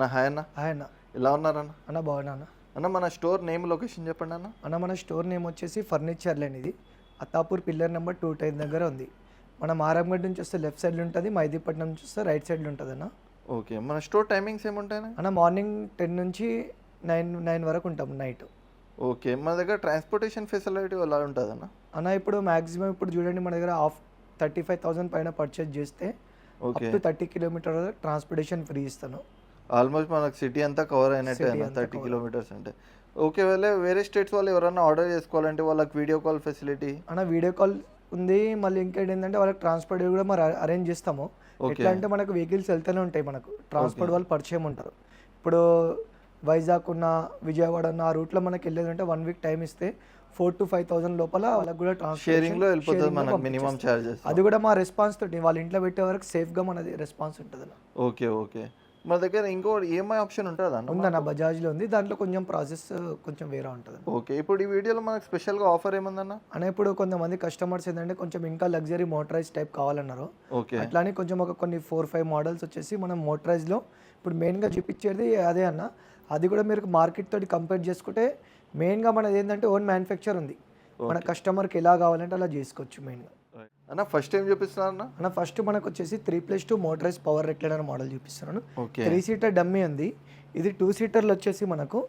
నా హాయ్ అన్న. హాయ్ అన్న. ఎలా ఉన్నారన్న అన్న? బాగున్నా అన్న. అన్న మన స్టోర్ నేమ్ లొకేషన్ చెప్పండి అన్న. అన్న మన స్టోర్ నేమ్ వచ్చేసి ఫర్నిచర్ లేని ఇది. అత్తాపూర్ పిల్లర్ నెంబర్ టూ టైన్ దగ్గర ఉంది. మనం ఆరంగడ్ నుంచి వస్తే లెఫ్ట్ సైడ్లో ఉంటుంది మైదీపట్నం నుంచి వస్తే రైట్ సైడ్లో ఉంటుంది అన్న. ఓకే మన స్టోర్ టైమింగ్స్ ఏముంటాయన్న అన్న? మార్నింగ్ టెన్ నుంచి నైన్ నైన్ వరకు ఉంటాం నైట్. ఓకే మన దగ్గర ట్రాన్స్పోర్టేషన్ ఫెసిలిటీ ఎలా ఉంటుందన్న అన్న? ఇప్పుడు మ్యాక్సిమం ఇప్పుడు చూడండి మన దగ్గర హాఫ్ థర్టీ ఫైవ్ థౌసండ్ పైన పర్చేజ్ చేస్తే up okay to thirty kilometre transportation free ఇస్తాను. ఆల్మోస్ట్ మనకు సిటీ అంతా కవర్ అయినట్టే థర్టీ. కిలోమీటర్స్ అంటే. ఓకే వేళ వేరే స్టేట్స్ వాళ్ళు ఎవరన్నా ఆర్డర్ చేసుకోవాలంటే వాళ్ళకి వీడియో కాల్ ఫెసిలిటీ? అన్న వీడియో కాల్ ఉంది మళ్ళీ ఇంకేంటి ఏంటంటే వాళ్ళకి ట్రాన్స్పోర్ట్ కూడా మరి అరేంజ్ చేస్తాము. ఎట్లా అంటే మనకు వెహికల్స్ వెళ్తూనే ఉంటాయి మనకు. ట్రాన్స్పోర్ట్ వాళ్ళు పరిచయం ఉంటారు. ఇప్పుడు వైజాగ్ ఉన్న విజయవాడ ఉన్న ఆ రూట్లో మనకి వెళ్ళేది అంటే వన్ వీక్ టైం ఇస్తే ఫోర్ టు ఫైవ్ థౌసండ్ లోపల వాళ్ళకి కూడా లో వెళ్ళిపోతుంది మనకు మినిమం. చార్జెస్ అది కూడా మా రెస్పాన్స్ తోటి వాళ్ళ ఇంట్లో పెట్టే వరకు సేఫ్గా మనది రెస్పాన్స్ ఉంటుంది ఓకే ఓకే. మన దగ్గర ఇంకో ఈఎంఐ ఆప్షన్ ఉంటుందా అన్న ఉందన్న బజాజ్లో ఉంది. దాంట్లో కొంచెం ప్రాసెస్ కొంచెం వేరే ఉంటుంది ఓకే ఇప్పుడు ఈ వీడియోలో మనకు స్పెషల్గా ఆఫర్ ఏముందన్న? అన్న ఇప్పుడు కొంతమంది కస్టమర్స్ ఏంటంటే కొంచెం ఇంకా లగ్జరీ మోటరైజ్ టైప్ కావాలన్నారు. ఓకే. అట్లానే కొంచెం ఒక కొన్ని ఫోర్ ఫైవ్ మోడల్స్ వచ్చేసి మనం మోటరైజ్లో ఇప్పుడు మెయిన్గా చూపించేది అదే అన్న. అది కూడా మీరు మార్కెట్ తోటి కంపేర్ చేసుకుంటే మెయిన్గా మనది ఏంటంటే ఓన్ మ్యానుఫ్యాక్చర్ ఉంది. మన కస్టమర్కి ఎలా కావాలంటే అలా చేసుకోవచ్చు మెయిన్గా అన్న ఫస్ట్ ఏం చూపిస్తున్నారు అన్న? అన్న ఫస్ట్ మనకు వచ్చేసి three plus two motorise power recliner model చూపిస్తున్నాను. త్రీ సీటర్ డమ్మీ ఉంది. ఇది టూ సీటర్లు వచ్చేసి మనకు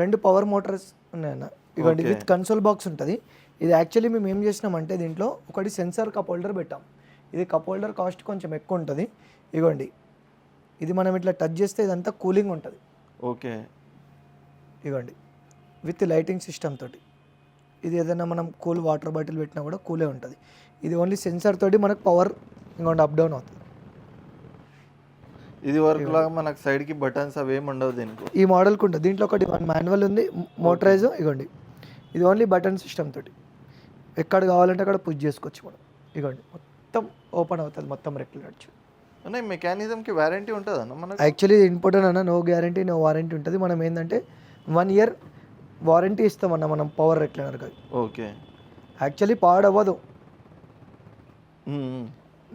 రెండు పవర్ మోటార్స్ ఉన్నాయన్న ఇవ్వండి విత్ కన్సోల్ బాక్స్ ఉంటుంది. ఇది యాక్చువల్లీ మేము ఏం చేసినామంటే దీంట్లో ఒకటి సెన్సార్ కప్ హోల్డర్ పెట్టాం. ఇది కప్ హోల్డర్ కాస్ట్ కొంచెం ఎక్కువ ఉంటుంది. ఇవ్వండి. ఇది మనం ఇట్లా టచ్ చేస్తే ఇదంతా కూలింగ్ ఉంటుంది. ఓకే. ఇవ్వండి. విత్ లైటింగ్ సిస్టమ్ తోటి. ఇది ఏదైనా మనం కూల్ వాటర్ బాటిల్ పెట్టినా కూడా కూలే ఉంటుంది. ఇది ఓన్లీ సెన్సార్ తోటి మనకు పవర్ ఇంకోటి అప్ డౌన్ అవుతుంది. ఇది వరకు లాగా మనకు సైడ్కి బటన్స్ అవి ఏమి ఉండవు దీనికి. ఈ మోడల్కి ఉంటుంది దీంట్లో ఒకటి మాన్యువల్ ఉంది మోటరైజ్ ఇగోండి. ఇది ఓన్లీ బటన్ సిస్టమ్ తోటి. ఎక్కడ కావాలంటే అక్కడ పుష్ చేసుకోవచ్చు మనం. ఇగోండి. మొత్తం ఓపెన్ అవుతుంది మొత్తం రెగ్యులేట్ అన్న ఈ మెకానిజం కి వారంటీ ఉంటుంది అన్న మనకు యాక్చువల్లీ ఇంపార్టెంట్ అన్న. నో గ్యారంటీ నో వారంటీ ఉంటుంది. మనం ఏంటంటే వన్ ఇయర్ వారంటీ ఇస్తామన్న మనం పవర్ రెక్లైనర్కి okay. Actually పాడవ్వదు.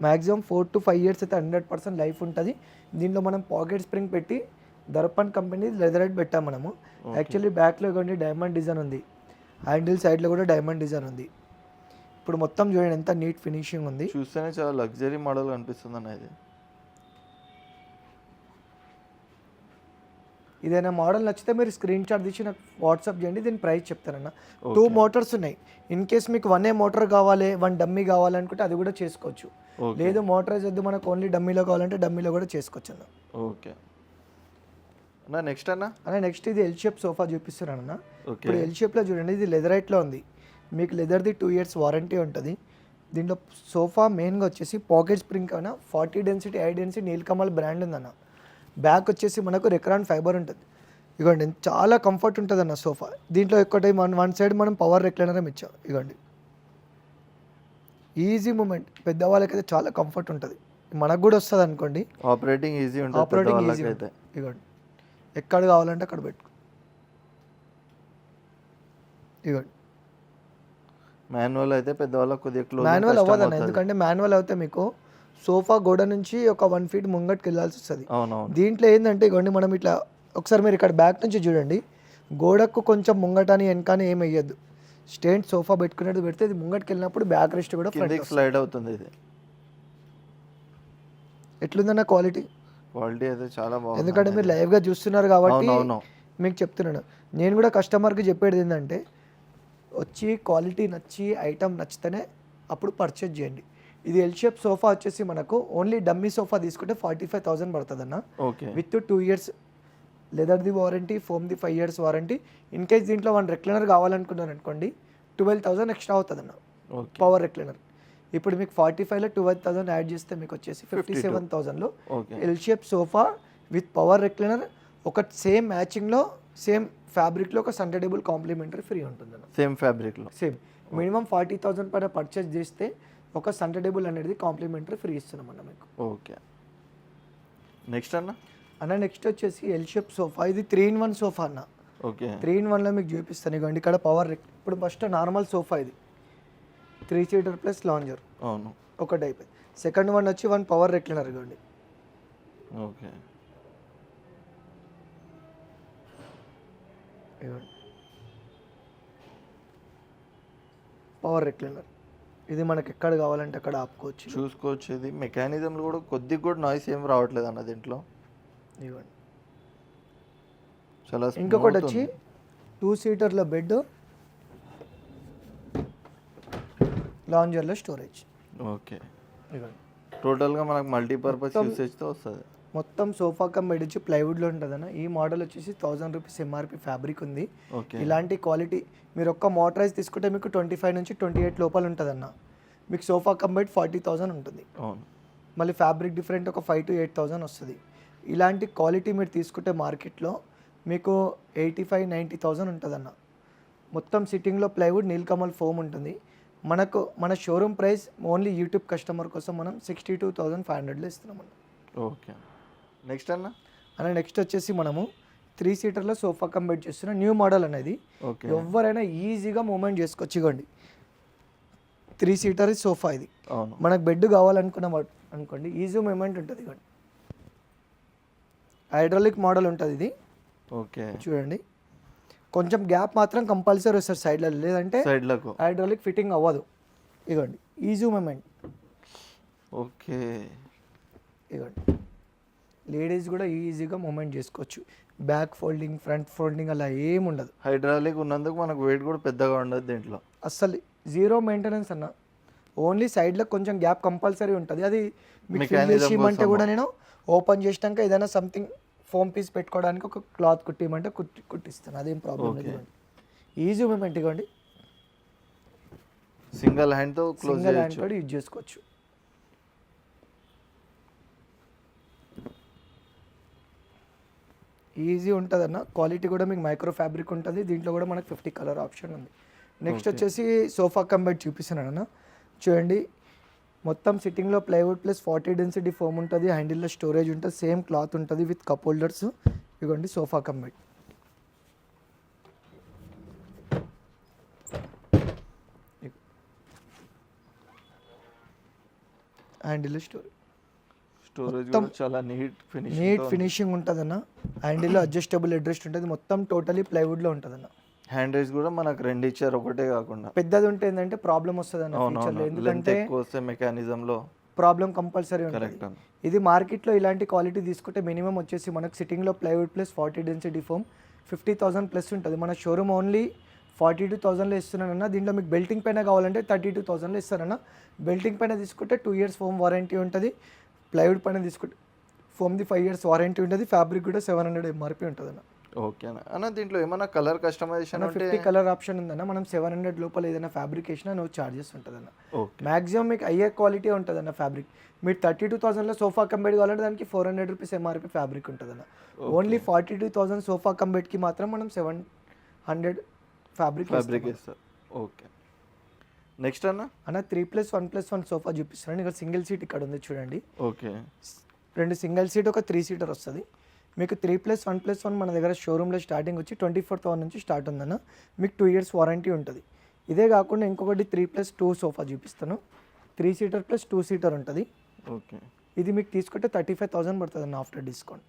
Maximum four to five years అయితే హండ్రెడ్ పర్సెంట్ లైఫ్ ఉంటుంది. దీంట్లో మనం పాకెట్ స్ప్రింగ్ పెట్టి దర్పన్ కంపెనీ లెదరైట్ పెట్టాం మనము. యాక్చువల్లీ బ్యాక్లో ఇవ్వండి డైమండ్ డిజైన్ ఉంది. హ్యాండిల్ సైడ్లో కూడా డైమండ్ డిజైన్ ఉంది. ఇప్పుడు మొత్తం చూడండి ఎంత నీట్ ఫినిషింగ్ ఉంది. చూస్తేనే చాలా లగ్జరీ మోడల్ కనిపిస్తుంది అన్న ఇది. ఇదైనా మోడల్ నచ్చితే మీరు స్క్రీన్ షాట్ తీసి నాకు వాట్సాప్ చేయండి దీని ప్రైస్ చెప్తానన్న. టూ మోటార్స్ ఉన్నాయి. ఇన్ కేస్ మీకు వన్ ఏ మోటార్ కావాలి వన్ డమ్మీ కావాలనుకుంటే అది కూడా చేసుకోవచ్చు. లేదు మోటారైజ్ వద్దు మనకు ఓన్లీ డమ్మీలో కావాలంటే డమ్మీలో కూడా చేసుకోవచ్చు అన్న ఓకే. అన్న నెక్స్ట్ అన్న? అన్న నెక్స్ట్ ఇది ఎల్ షేప్ సోఫా చూపిస్తున్నాను అన్న ఇప్పుడు ఎల్ షేప్లో చూడండి ఇది లెదరైట్లో ఉంది. మీకు లెదర్ది టూ ఇయర్స్ వారంటీ ఉంటుంది. దీంట్లో సోఫా మెయిన్గా వచ్చేసి పాకెట్ స్ప్రింగ్ అయినా forty density high density Nilkamal brand ఉందన్న. బ్యాక్ వచ్చేసి మనకు రెక్రాన్ ఫైబర్ ఉంటుంది. ఇగోండి చాలా కంఫర్ట్ ఉంటుంది అన్న సోఫా. దీంట్లో ఒక్కటి వన్ వన్ సైడ్ మనం పవర్ రెక్లైనర్ ఇచ్చాం. ఇగోండి. ఈజీ మూమెంట్ పెద్దవాళ్ళకైతే చాలా కంఫర్ట్ ఉంటుంది. మనకు కూడా వస్తుంది అనుకోండి. ఆపరేటింగ్ ఈజీ ఉంటుంది ఆపరేటింగ్ ఈజీ వాళ్ళకైతే ఇగోండి. ఎక్కడ కావాలంటే అక్కడ పెట్టుకో. ఇగోండి. మాన్యువల్ అయితే పెద్దవాళ్ళకి కొద్దిగా మాన్యువల్ అవ్వదన్న ఎందుకంటే మాన్యువల్ అయితే మీకు సోఫా గోడ నుంచి ఒక వన్ ఫీట్ ముంగట్కి వెళ్ళాల్సి వస్తుంది దీంట్లో ఏంటంటే ఇగోండి మనం ఇట్లా ఒకసారి మీరు ఇక్కడ బ్యాక్ నుంచి చూడండి. గోడకు కొంచెం ముంగటని వెనకాని ఏం వేయద్దు స్టేట్ సోఫా పెట్టుకునేది పెడితే ఇది ముంగట్కి వెళ్ళినప్పుడు బ్యాక్ రెస్ట్ కూడా స్లైడ్ అవుతుంది ఇది. ఎట్లుందన్న క్వాలిటీ? క్వాలిటీ అయితే చాలా బాగుంది. ఎందుకంటే మీరు లైవ్గా చూస్తున్నారు కాబట్టి మీకు చెప్తున్నాను. నేను కూడా కస్టమర్కి చెప్పేది ఏంటంటే వచ్చి క్వాలిటీ నచ్చి ఐటమ్ నచ్చితేనే అప్పుడు పర్చేజ్ చేయండి. ఇది ఎల్ షేప్ సోఫా వచ్చేసి మనకు ఓన్లీ డమ్మీ సోఫా తీసుకుంటే ఫార్టీ ఫైవ్ థౌసండ్ పడుతుంది అన్న ఓకే విత్ టూ ఇయర్స్ లెదర్ది warranty ఫోమ్ది five years warranty in case దీంట్లో వన్ రెక్లైనర్ కావాలనుకున్నారు అనుకోండి ట్వెల్వ్ థౌసండ్ ఎక్స్ట్రా అవుతుంది అన్న పవర్ రెక్లైనర్ ఇప్పుడు మీకు ఫార్టీ ఫైవ్లో ట్వెల్వ్ థౌసండ్ యాడ్ చేస్తే మీకు వచ్చేసి fifty seven థౌసండ్లో L shape sofa with power recliner ఒక సేమ్ మ్యాచింగ్లో సేమ్ ఫ్యాబ్రిక్లో ఒక సండేడబుల్ కాంప్లిమెంటరీ ఫ్రీ ఉంటుంది అన్న సేమ్ ఫ్యాబ్రిక్లో సేమ్ మినిమం ఫార్టీ థౌసండ్ పైన పర్చేస్ చేస్తే ఒక సండే టేబుల్ అనేది కాంప్లిమెంటరీ ఫ్రీ ఇస్తున్నాం అన్న మీకు. ఓకే. నెక్స్ట్ అన్న? అన్న నెక్స్ట్ వచ్చేసి ఎల్ షేప్ సోఫా ఇది త్రీ ఇన్ వన్ సోఫా అన్న. ఓకే. త్రీ ఇన్ వన్లో మీకు చూపిస్తాను. ఇవ్వండి ఇక్కడ పవర్ ఇప్పుడు ఫస్ట్ నార్మల్ సోఫా ఇది. త్రీ సీటర్ ప్లస్ లాంజర్ అవును. ఒక టైప్ సెకండ్ వన్ వచ్చి వన్ పవర్ రెక్లినర్ ఇవ్వండి ఓకే. పవర్ రెక్లినర్ ఇది మనకి ఎక్కడ కావాలంటే అక్కడ ఆపుకోవచ్చు. చూసుకోవచ్చు ఇది మెకానిజంలో కూడా కొద్దిగా కూడా నాయిస్ ఏం రావట్లేదు అన్న దీంట్లో. ఇవ్వండి. చాలా ఇంకొకటి వచ్చి. టూ సీటర్ల బెడ్ లాంజర్లో స్టోరేజ్ ఓకే. ఇవ్వండి. టోటల్గా మనకు మల్టీపర్పస్ యూసేజ్తో వస్తుంది. మొత్తం సోఫా కమ్ బెడ్ వచ్చి ప్లైవుడ్లో ఉంటుందన్న. ఈ మోడల్ వచ్చేసి థౌజండ్ రూపీస్ ఎంఆర్పి ఫ్యాబ్రిక్ ఉంది. ఇలాంటి క్వాలిటీ మీరు ఒక్క మోటరైజ్ తీసుకుంటే మీకు ట్వంటీ ఫైవ్ నుంచి ట్వంటీ ఎయిట్ లోపల ఉంటుందన్న. మీకు sofa come bed forty thousand ఉంటుంది. మళ్ళీ ఫ్యాబ్రిక్ డిఫరెంట్ ఒక ఫైవ్ టు ఎయిట్ థౌజండ్ వస్తుంది. ఇలాంటి క్వాలిటీ మీరు తీసుకుంటే మార్కెట్లో మీకు ఎయిటీ ఫైవ్ నైంటీ థౌజండ్ ఉంటుందన్న. మొత్తం సిట్టింగ్లో ప్లైవుడ్ నీల్కమల్ ఫోమ్ ఉంటుంది. మనకు మన showroom price only YouTube customer కోసం మనం సిక్స్టీ టూ థౌజండ్ ఫైవ్ హండ్రెడ్లో ఇస్తున్నాం అన్న. ఓకే. నెక్స్ట్ అన్న? అలా నెక్స్ట్ వచ్చేసి మనము త్రీ సీటర్లో సోఫా కంబెట్ చేస్తున్న న్యూ మోడల్ అనేది ఎవరైనా ఈజీగా మూమెంట్ చేసుకోవచ్చు ఇవ్వండి త్రీ సీటర్ సోఫా ఇది. అవును. మనకు బెడ్ కావాలనుకున్న అనుకోండి ఈజీ మూమెంట్ ఉంటుంది ఇవ్వండి హైడ్రాలిక్ మోడల్ ఉంటుంది ఇది. ఓకే చూడండి. కొంచెం గ్యాప్ మాత్రం కంపల్సరీ వస్తుంది సైడ్లో లేదంటే సైడ్లకు హైడ్రాలిక్ ఫిట్టింగ్ అవ్వదు. ఇవ్వండి ఈజీ మూమెంట్ ఓకే ఇవ్వండి లేడీస్ కూడా ఈజీగా మూమెంట్ చేసుకోవచ్చు. బ్యాక్ ఫోల్డింగ్ ఫ్రంట్ ఫోల్డింగ్ అలా ఏం ఉండదు. హైడ్రాలిక్ ఉన్నందుకు మనకు వెయిట్ కూడా పెద్దగా ఉండదు దీంట్లో. అస్సలు జీరో మెయింటెనెన్స్ అన్న. ఓన్లీ సైడ్లో కొంచెం గ్యాప్ కంపల్సరీ ఉంటుంది. అది కోసమా? కూడా నేను ఓపెన్ చేసినాక ఏదైనా సంథింగ్ ఫోమ్ పీస్ పెట్టుకోవడానికి ఒక క్లాత్ కుట్టిమంటే కుట్టి కుట్టిస్తాను. అదేం ప్రాబ్లం లేదు ఈజీ మూమెంట్ ఇవ్వండి. సింగిల్ హ్యాండ్తో సింగిల్ హ్యాండ్ కూడా యూజ్ చేసుకోవచ్చు. ఈజీ ఉంటుంది అన్న క్వాలిటీ కూడా మీకు మైక్రో ఫ్యాబ్రిక్ ఉంటుంది. దీంట్లో కూడా మనకు ఫిఫ్టీ కలర్ ఆప్షన్ ఉంది. నెక్స్ట్. వచ్చేసి సోఫా కంబెడ్ చూపిస్తున్నాను అన్న చూడండి. మొత్తం సిట్టింగ్లో plywood plus forty density foam ఉంటుంది. హ్యాండిల్లో స్టోరేజ్ ఉంటుంది. సేమ్ క్లాత్ ఉంటుంది విత్ కప్ హోల్డర్స్ ఇవ్వండి సోఫా కంబెడ్ హ్యాండిల్లో స్టోరేజ్ స్టోరేజ్ చాలా నీట్ ఫినిష్ నీట్ ఫినిషింగ్ ఉంటుందన్న. హ్యాండిల్లో అడ్జస్టబుల్ అడ్రస్ట్ ఉంటుంది. మొత్తం టోటలీ ప్లైవుడ్లో ఉంటుందన్న. హ్యాండ్ రైస్ కూడా మనకు రెండు ఇచ్చారు ఒకటే కాకుండా. పెద్దది ఉంటే ఏంటంటే ప్రాబ్లం వస్తుంది అన్న ఎందుకంటే వస్తే మెకానిజంలో ప్రాబ్లం కంపల్సరీ ఉంటుంది. ఇది మార్కెట్లో ఇలాంటి క్వాలిటీ తీసుకుంటే మినిమం వచ్చేసి మనకు సిట్టింగ్లో plywood plus forty density foam fifty thousand plus ఉంటుంది. మన షోరూమ్ ఓన్లీ ఫార్టీ టూ థౌసండ్లో ఇస్తున్నానన్న. దీంట్లో మీకు బెల్టింగ్ పైన కావాలంటే థర్టీ టూ థౌసండ్లో ఇస్తారన్న. బెల్టింగ్ పైన తీసుకుంటే టూ ఇయర్స్ ఫోమ్ వారంటీ ఉంటుంది. ప్లైవుడ్ పైన తీసుకుంటే ఫోమ్ది ఫైవ్ ఇయర్స్ వారంటీ ఉంటుంది ఫ్యాబ్రిక్ కూడా సెవెన్ హండ్రెడ్ ఎంఆర్పి ఉంటుంది అన్న ఓకే అన్న. అన్న దీంట్లో ఏమన్నా కలర్ కస్టమైజేషన్ అన్న ఫిఫ్టీ కలర్ ఆప్షన్ ఉందన్న. మనం సెవెన్ హండ్రెడ్ లోపల ఏదైనా ఫ్యాబ్రిక్ వేసినా చార్జెస్ ఉంటుందన్న. ఓకే మాక్సిమం మీకు అయ్యే క్వాలిటీ ఉంటుంది అన్న ఫ్యాబ్రిక్ మీరు థర్టీ టూ థౌసండ్లో సోఫా కంబెడ్ కావాలంటే దానికి four hundred rupees MRP fabric ఉంటుంది అన్న only forty two thousand sofa కంబెడ్కి మాత్రం మనం సెవెన్ హండ్రెడ్ ఫ్యాబ్రిక్ ఫ్యాబ్రిక్ ఇస్తారు ఓకే నెక్స్ట్ అన్న? అన్న three plus one plus one sofa చూపిస్తున్నాను ఇక్కడ సింగిల్ సీట్ ఇక్కడ ఉంది చూడండి. ఓకే. రెండు సింగిల్ సీట్ ఒక త్రీ సీటర్ వస్తుంది. మీకు three plus one plus one మన దగ్గర షోరూంలో స్టార్టింగ్ వచ్చి ట్వంటీ ఫోర్ థౌసండ్ నుంచి స్టార్ట్ ఉందన్న. మీకు టూ ఇయర్స్ వారంటీ ఉంటుంది. ఇదే కాకుండా ఇంకొకటి త్రీ ప్లస్ టూ సోఫా చూపిస్తాను. Three seater plus two seater ఉంటుంది. ఓకే. ఇది మీకు తీసుకుంటే థర్టీ ఫైవ్ థౌసండ్ పడుతుంది అన్న ఆఫ్టర్ డిస్కౌంట్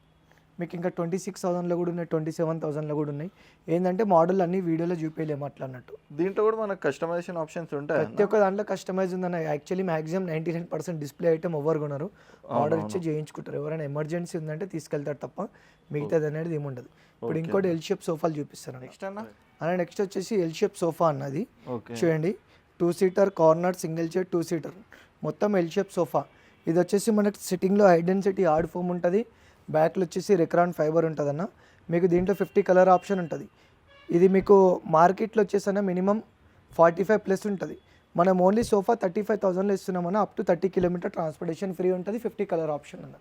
మీకు ఇంకా ట్వంటీ సిక్స్ థౌసండ్లో కూడా ఉన్నాయి ట్వంటీ సెవెన్ థౌసండ్లో కూడా ఉన్నాయి. ఏంటంటే మోడల్ అన్ని వీడియోలో చూపించలేము అట్లా అన్నట్టు. దీంట్లో కూడా మనకు కస్టమైజేషన్ ఆప్షన్స్ ఉంటాయి? ప్రతి ఒక్క దాంట్లో కస్టమైజ్ ఉందన్న actually maximum ninety nine percent display item ఎవరు కొనరు ఆర్డర్ ఇచ్చి చేయించుకుంటారు. ఎవరైనా ఎమర్జెన్సీ ఉందంటే తీసుకెళ్తారు తప్ప మిగతాది అనేది ఏముండదు ఇప్పుడు ఇంకోటి ఎల్ షేప్ సోఫాలు చూపిస్తాను నెక్స్ట్ అన్న? అలా నెక్స్ట్ వచ్చేసి ఎల్ షేప్ సోఫా అన్నది చూడండి. Two seater corner single chair two seater మొత్తం ఎల్ షేప్ సోఫా ఇది వచ్చేసి మనకి సిట్టింగ్లో ఐడెన్సిటీ హార్డ్ ఫోమ్ ఉంటుంది. బ్యాక్లో వచ్చేసి రెక్రాన్ ఫైబర్ ఉంటుందన్న. మీకు దీంట్లో ఫిఫ్టీ కలర్ ఆప్షన్ ఉంటుంది. ఇది మీకు మార్కెట్లో వచ్చేసన్న మినిమం ఫార్టీ ఫైవ్ ప్లస్ ఉంటుంది. మనం ఓన్లీ సోఫా థర్టీ ఫైవ్ థౌసండ్లో ఇస్తున్నామన్న up to thirty kilometre transportation free ఉంటుంది ఫిఫ్టీ కలర్ ఆప్షన్ అన్న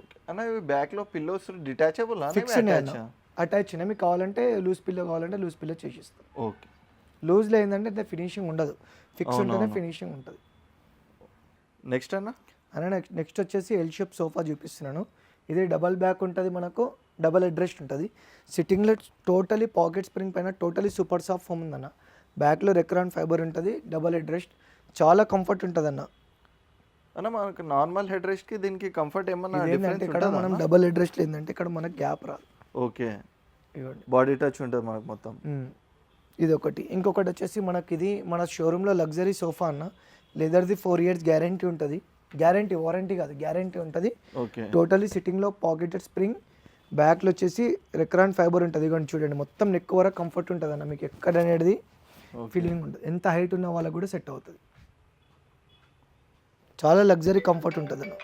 ఓకే అన్న ఇవి బ్యాక్లో పిల్లోస్ డిటాచబుల్ ఫిక్స్ అన్న. అటాచ్ ఉన్నాయి మీకు కావాలంటే లూజ్ పిల్లో కావాలంటే లూజ్ పిల్లో చేసిస్తాం. ఓకే. లూజ్లో ఏంటంటే ఫినిషింగ్ ఉండదు. ఫిక్స్ ఉంటేనే. ఫినిషింగ్ ఉంటుంది. నెక్స్ట్ అన్న? అనే నెక్స్ట్ నెక్స్ట్ వచ్చేసి ఎల్ షేప్ సోఫా చూపిస్తున్నాను. ఇది డబల్ బ్యాక్ ఉంటుంది మనకు డబల్ అడ్రెస్ట్ ఉంటుంది. సిట్టింగ్లో టోటలీ పాకెట్ స్ప్రింగ్ పైన టోటలీ సూపర్ సాఫ్ట్ ఫోమ్ ఉందన్న. బ్యాక్లో రెక్రాన్ ఫైబర్ ఉంటుంది డబల్ అడ్రెస్ట్ చాలా కంఫర్ట్ ఉంటుంది అన్న అన్న మనకు నార్మల్ హెడ్ రెస్ట్కి దీనికి కంఫర్ట్ ఏమన్నా ఏంటంటే ఇక్కడ మనం డబల్ అడ్రెస్ట్ ఏంటంటే ఇక్కడ మనకు గ్యాప్ రాదు. ఓకే. బాడీ టచ్ ఉంటుంది మనకు మొత్తం. ఇది ఒకటి ఇంకొకటి వచ్చేసి మనకి ఇది మన షోరూంలో లగ్జరీ సోఫా అన్న. లెదర్ది ఫోర్ ఇయర్స్ గ్యారంటీ ఉంటుంది. గ్యారంటీ వారంటీ కాదు గ్యారంటీ ఉంటుంది. టోటలీ సిట్టింగ్లో పాకెటెడ్ స్ప్రింగ్ బ్యాక్లో వచ్చేసి రెక్రాన్ ఫైబర్ ఉంటుంది ఇదిగోండి చూడండి. మొత్తం నెక్ వరకు కంఫర్ట్ ఉంటుంది అన్న మీకు ఎక్కడ అనేది ఫీలింగ్ ఉంటుంది. ఎంత హైట్ ఉన్న వాళ్ళకి కూడా సెట్ అవుతుంది. చాలా లగ్జరీ కంఫర్ట్ ఉంటుంది అన్న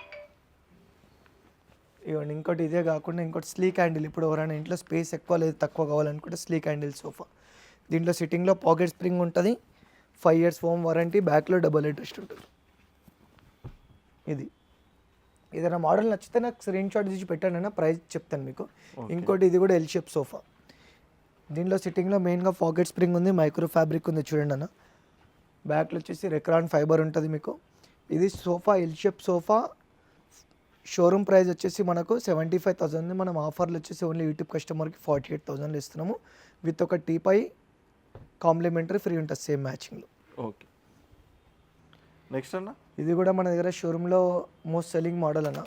ఇవ్వండి ఇంకోటి ఇదే కాకుండా ఇంకోటి స్లీక్ హ్యాండిల్ ఇప్పుడు ఎవరైనా ఇంట్లో స్పేస్ ఎక్కువ లేదు తక్కువ కావాలనుకుంటే స్లీక్ హ్యాండిల్ సోఫా దీంట్లో సిట్టింగ్లో పాకెట్ స్ప్రింగ్ ఉంటుంది. ఫైవ్ ఇయర్స్ ఫోమ్ వారంటీ బ్యాక్లో డబల్ అడ్రెస్ట్ ఉంటుంది. ఇది. ఏదైనా మోడల్ నచ్చితే నాకు స్క్రీన్ షాట్ తీసి పెట్టానన్నా ప్రైస్ చెప్తాను మీకు. ఇంకోటి ఇది కూడా ఎల్ షేప్ సోఫా దీనిలో సిట్టింగ్లో మెయిన్గా పాకెట్ స్ప్రింగ్ ఉంది మైక్రో ఫ్యాబ్రిక్ ఉంది చూడండి అన్న. బ్యాక్లో వచ్చేసి రెక్రాన్ ఫైబర్ ఉంటుంది మీకు. ఇది sofa L shape sofa showroom price వచ్చేసి మనకు సెవెంటీ ఫైవ్ థౌసండ్ మనం ఆఫర్లు వచ్చేసి ఓన్లీ యూట్యూబ్ కస్టమర్కి ఫార్టీ ఎయిట్ థౌసండ్లో ఇస్తున్నాము. విత్ ఒక టీపై కాంప్లిమెంటరీ ఫ్రీ ఉంటుంది సేమ్ మ్యాచింగ్లో ఓకే. నెక్స్ట్ అన్న? ఇది కూడా మన దగ్గర షోరూంలో మోస్ట్ సెల్లింగ్ మోడల్ అన్న.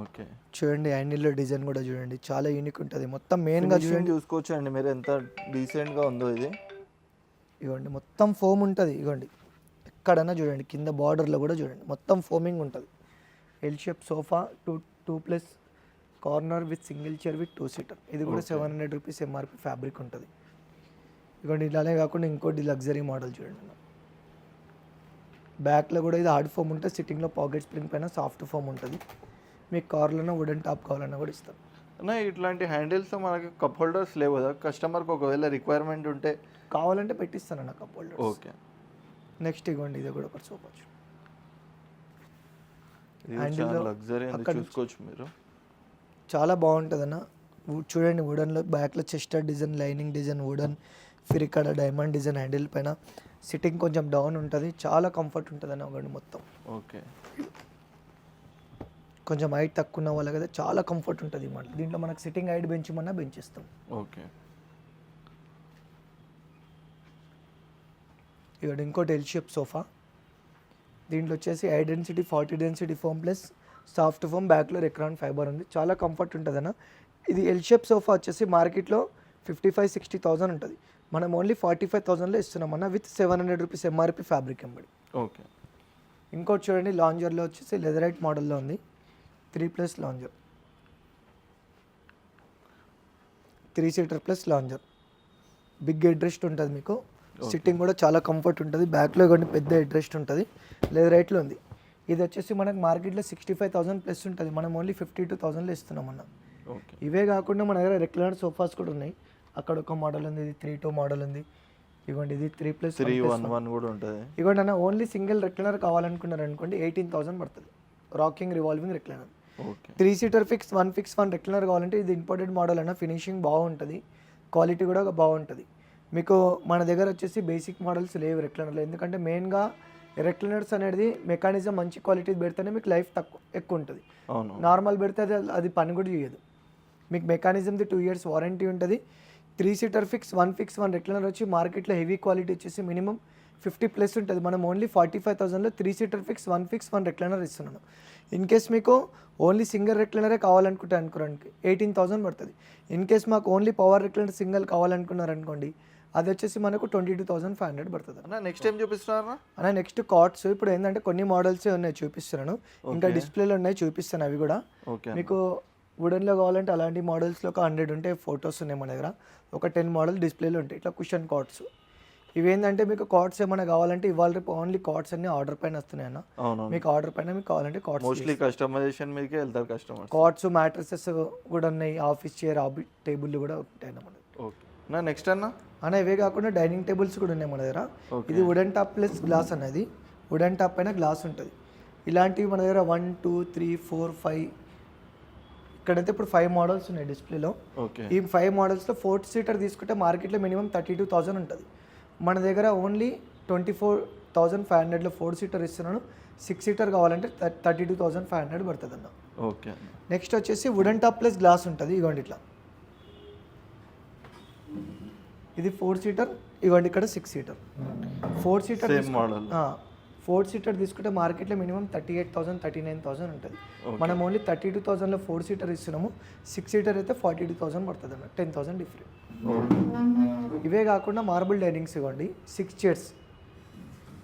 ఓకే. చూడండి హ్యాండిల్లో డిజైన్ కూడా చూడండి. చాలా యూనిక్ ఉంటుంది. మొత్తం మెయిన్గా చూడండి. చూసుకోవచ్చు అండి మీరు. ఎంత డీసెంట్గా ఉందో ఇది. ఇవ్వండి మొత్తం ఫోమ్ ఉంటుంది. ఇవ్వండి. ఎక్కడైనా చూడండి కింద బార్డర్లో కూడా చూడండి. మొత్తం ఫోమింగ్ ఉంటుంది. L shape sofa two two plus corner with single chair with two seater ఇది కూడా seven hundred rupees MRP fabric ఉంటుంది. ఇవ్వండి ఇలానే కాకుండా ఇంకోటి లగ్జరీ మోడల్ చూడండి బ్యాక్లో కూడా ఇది హార్డ్ ఫోమ్ ఉంటుంది సిట్టింగ్లో పాకెట్ స్ప్రింగ్ పైన సాఫ్ట్ ఫోమ్ ఉంటుంది. మీకు కార్లోనే వుడెన్ టాప్ కావాలన్నా కూడా ఇస్తాం. అన్న ఇట్లాంటి హ్యాండిల్స్ మనకి కప్ హోల్డర్స్ లేవు కదా? కస్టమర్కి ఒకవేళ రిక్వైర్మెంట్ ఉంటే కావాలంటే పెట్టిస్తాను నాకు కప్ హోల్డర్ ఓకే. నెక్స్ట్ ఇవ్వండి ఇది కూడా ఒకటి లో లగ్జరీ చూసుకోవచ్చు మీరు. చాలా బాగుంటుంది అన్న. చూడండి వుడన్లో బ్యాక్లో chester design lining design wooden fir ఇక్కడ డైమండ్ డిజైన్ హ్యాండిల్ పైన సిట్టింగ్ కొంచెం డౌన్ ఉంటుంది. చాలా కంఫర్ట్ ఉంటుంది అన్న ఒకటి మొత్తం. ఓకే. కొంచెం హైట్ తక్కువ ఉన్న వాళ్ళకి అయితే చాలా కంఫర్ట్ ఉంటుంది మాట. దీంట్లో మనకు సిట్టింగ్ హైట్ పెంచమన్నా పెంచిస్తాం. ఓకే. ఇక్కడ ఇంకోటి ఎల్ షేప్ సోఫా దీంట్లో వచ్చేసి high density forty density foam plus soft foam బ్యాక్లో రెక్రాన్ ఫైబర్ ఉంది. చాలా కంఫర్ట్ ఉంటుంది అన్న ఇది ఎల్ షేప్ సోఫా వచ్చేసి మార్కెట్లో ఫిఫ్టీ ఫైవ్ సిక్స్టీ థౌసండ్ ఉంటుంది. మనం ఓన్లీ ఫార్టీ ఫైవ్ థౌసండ్లో ఇస్తున్నామన్న with seven hundred rupees MRP fabric ఎంబడి ఓకే. ఇంకోటి చూడండి లాంజర్లో వచ్చేసి లెదరైట్ మోడల్లో ఉంది. Three plus lounger. Three seater plus lounger. Big head ఉంటుంది మీకు. సిట్టింగ్ కూడా చాలా కంఫర్ట్ ఉంటుంది. బ్యాక్లో కొన్ని పెద్ద హెడ్ రెస్ట్ ఉంటుంది. లెదరైట్లో ఉంది. ఇది వచ్చేసి మనకు మార్కెట్లో సిక్స్టీ ఫైవ్ థౌసండ్ ప్లస్ ఉంటుంది. మనం ఓన్లీ ఫిఫ్టీ టూ థౌసండ్లో ఇస్తున్నాం అన్న ఓకే. ఇవే కాకుండా మన దగ్గర రెక్లైనర్ సోఫాస్ కూడా ఉన్నాయి. అక్కడ ఒక మోడల్ ఉంది ఇది త్రీ టూ మోడల్ ఉంది. ఇవ్వండి ఇది three plus three one one కూడా ఉంటుంది. ఇవ్వండి అన్న ఓన్లీ సింగిల్ రెక్లైనర్ కావాలనుకున్నారు అనుకోండి ఎయిటీన్ థౌసండ్ పడుతుంది. Rocking revolving recliner okay three seater fix one fix one recliner కావాలంటే ఇది ఇంపోర్టెడ్ మోడల్ అన్న ఫినిషింగ్ బాగుంటుంది. క్వాలిటీ కూడా బాగుంటుంది. మీకు మన దగ్గర వచ్చేసి బేసిక్ మోడల్స్ లేవు రెక్లైనర్లో ఎందుకంటే మెయిన్గా రెక్లైనర్స్ అనేది మెకానిజం మంచి క్వాలిటీ పెడితేనే మీకు లైఫ్ తక్కువ ఎక్కువ ఉంటుంది. నార్మల్ పెడితే అది అది పని కూడా చేయదు. మీకు మెకానిజంది టూ ఇయర్స్ వారంటీ ఉంటుంది. Three seater fix one fix one recliner వచ్చి మార్కెట్లో హెవీ క్వాలిటీ వచ్చేసి మినిమం ఫిఫ్టీ ప్లస్ ఉంటుంది. మనం only forty five థౌసండ్లో three seater fix one fix one recliner ఇస్తున్నాను. ఇన్ కేస్ మీకు ఓన్లీ సింగిల్ రెక్లైనరే కావాలనుకుంటే అనుకోడానికి ఎయిటీన్ థౌసండ్ పడుతుంది. ఇన్ కేస్ మాకు ఓన్లీ పవర్ రెక్లైనర్ సింగిల్ కావాలనుకున్నారు అనుకోండి అది వచ్చేసి మనకు twenty two thousand five hundred పడుతుంది. అన్న నెక్స్ట్ టైం చూపిస్తున్నారా అన్న? నెక్స్ట్ కార్డ్స్ ఇప్పుడు ఏంటంటే కొన్ని మోడల్సే ఉన్నాయి చూపిస్తున్నాను. ఇంకా డిస్ప్లేలో ఉన్నాయి చూపిస్తాను అవి కూడా. మీకు వుడెన్లో కావాలంటే అలాంటి మోడల్స్లో ఒక హండ్రెడ్ ఉంటాయి ఫొటోస్ ఉన్నాయి మన దగ్గర. ఒక టెన్ మోడల్ డిస్ప్లేలో ఉంటాయి ఇట్లా కుషన్ కార్డ్స్ ఇవేంటంటే మీకు కార్డ్స్ ఏమైనా కావాలంటే ఇవాళ రేపు ఓన్లీ కార్డ్స్ అన్ని ఆర్డర్ పైన వస్తున్నాయి అన్న. మీకు ఆర్డర్ పైన మీకు కావాలంటే కార్డ్స్ మోస్ట్లీ కస్టమైజేషన్ మీదకే వెళ్తారు కస్టమర్స్ కార్డ్స్ మ్యాట్రసెస్ కూడా ఉన్నాయి ఆఫీస్ చైర్ ఆఫీ టేబుల్ కూడా ఉంటాయి అన్న మన దగ్గర. ఓకే నా నెక్స్ట్ అన్న? అన్న ఇవే కాకుండా డైనింగ్ టేబుల్స్ కూడా ఉన్నాయి మన దగ్గర. ఇది వుడెన్ టాప్ ప్లస్ గ్లాస్ అనేది వుడెన్ టాప్ పైన గ్లాస్ ఉంటుంది. ఇలాంటివి మన దగ్గర one two three four five ఇక్కడైతే ఇప్పుడు ఫైవ్ మోడల్స్ ఉన్నాయి డిస్ప్లేలో ఈ ఫైవ్ మోడల్స్లో ఫోర్త్ సీటర్ తీసుకుంటే మార్కెట్లో మినిమం థర్టీ టూ థౌసండ్ ఉంటుంది. మన దగ్గర only twenty four thousand five హండ్రెడ్లో ఫోర్ సీటర్ ఇస్తున్నాను సిక్స్ సీటర్ కావాలంటే thirty two thousand five hundred పడుతుంది అన్న ఓకే నెక్స్ట్ వచ్చేసి వుడెన్ టాప్ ప్లస్ గ్లాస్ ఉంటుంది. ఇవ్వండి ఇట్లా. ఇది ఫోర్ సీటర్ ఇవ్వండి ఇక్కడ six seater four seater model four seater తీసుకుంటే మార్కెట్లో minimum thirty eight thousand thirty nine thousand ఉంటుంది. మనం ఓన్లీ థర్టీ టూ థౌసండ్లో ఫోర్ సీటర్ ఇస్తున్నాము. సిక్స్ సీటర్ అయితే ఫార్టీ టూ థౌసండ్ పడుతుంది అన్న టెన్ థౌసండ్ డిఫరెంట్. ఇవే కాకుండా మార్బుల్ డైనింగ్స్ ఇవ్వండి. Six chairs.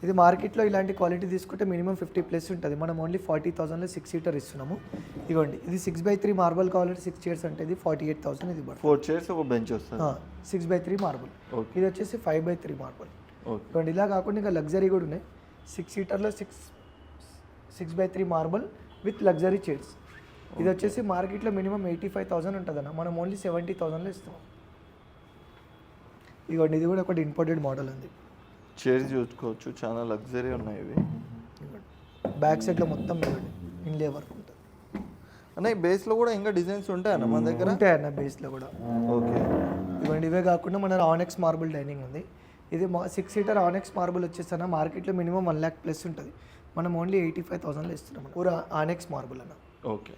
ఇది మార్కెట్లో ఇలాంటి క్వాలిటీ తీసుకుంటే మినిమం ఫిఫ్టీ ప్లస్ ఉంటుంది. మనం ఓన్లీ ఫార్టీ థౌసండ్లో సిక్స్ సీటర్ ఇస్తున్నాము. ఇవ్వండి. ఇది సిక్స్ బై త్రీ మార్బల్ కావాలంటే సిక్స్ చైర్స్ అంటే ఇది ఫార్టీ ఎయిట్ థౌసండ్ ఇది ఫోర్ చైర్స్ ఒక బెంచ్ వస్తుంది. Six by three marble. ఇది వచ్చేసి ఫైవ్ బై త్రీ మార్బుల్. ఇవ్వండి. ఇలా కాకుండా ఇంకా లగ్జరీ కూడా ఉన్నాయి. Six సీటర్లో six six by three marble with luxury chairs. ఇది వచ్చేసి మార్కెట్లో మినిమం ఎయిటీ ఫైవ్ థౌసండ్ ఉంటుంది అన్న మనం ఓన్లీ సెవెంటీ థౌసండ్లో ఇస్తాం. ఇవ్వండి ఇది కూడా ఒకటి ఇంపోర్టెడ్ మోడల్ ఉంది చైర్స్ చూసుకోవచ్చు. చాలా లగ్జరీ ఉన్నాయి ఇవి. బ్యాక్ సైడ్లో మొత్తం ఇవ్వండి ఇన్లే వర్క్ ఉంటుంది. అన్న ఈ బేస్లో కూడా ఇంకా డిజైన్స్ ఉంటాయన్న మన దగ్గర? ఉంటాయి అన్న బేస్లో కూడా. ఓకే. ఇవ్వండి ఇవే కాకుండా మన ఆనెక్స్ మార్బుల్ డైనింగ్ ఉంది. ఇది మా సిక్స్ సీటర్ ఆనెక్స్ మార్బుల్ వచ్చేసన్న మార్కెట్లో మినిమం వన్ ల్యాక్ ప్లస్ ఉంటుంది. మనం ఓన్లీ ఎయిటీ ఫైవ్ థౌసండ్లో ఇస్తున్నాం. పూరా ఆనెక్స్ మార్బుల్ అన్న. ఓకే.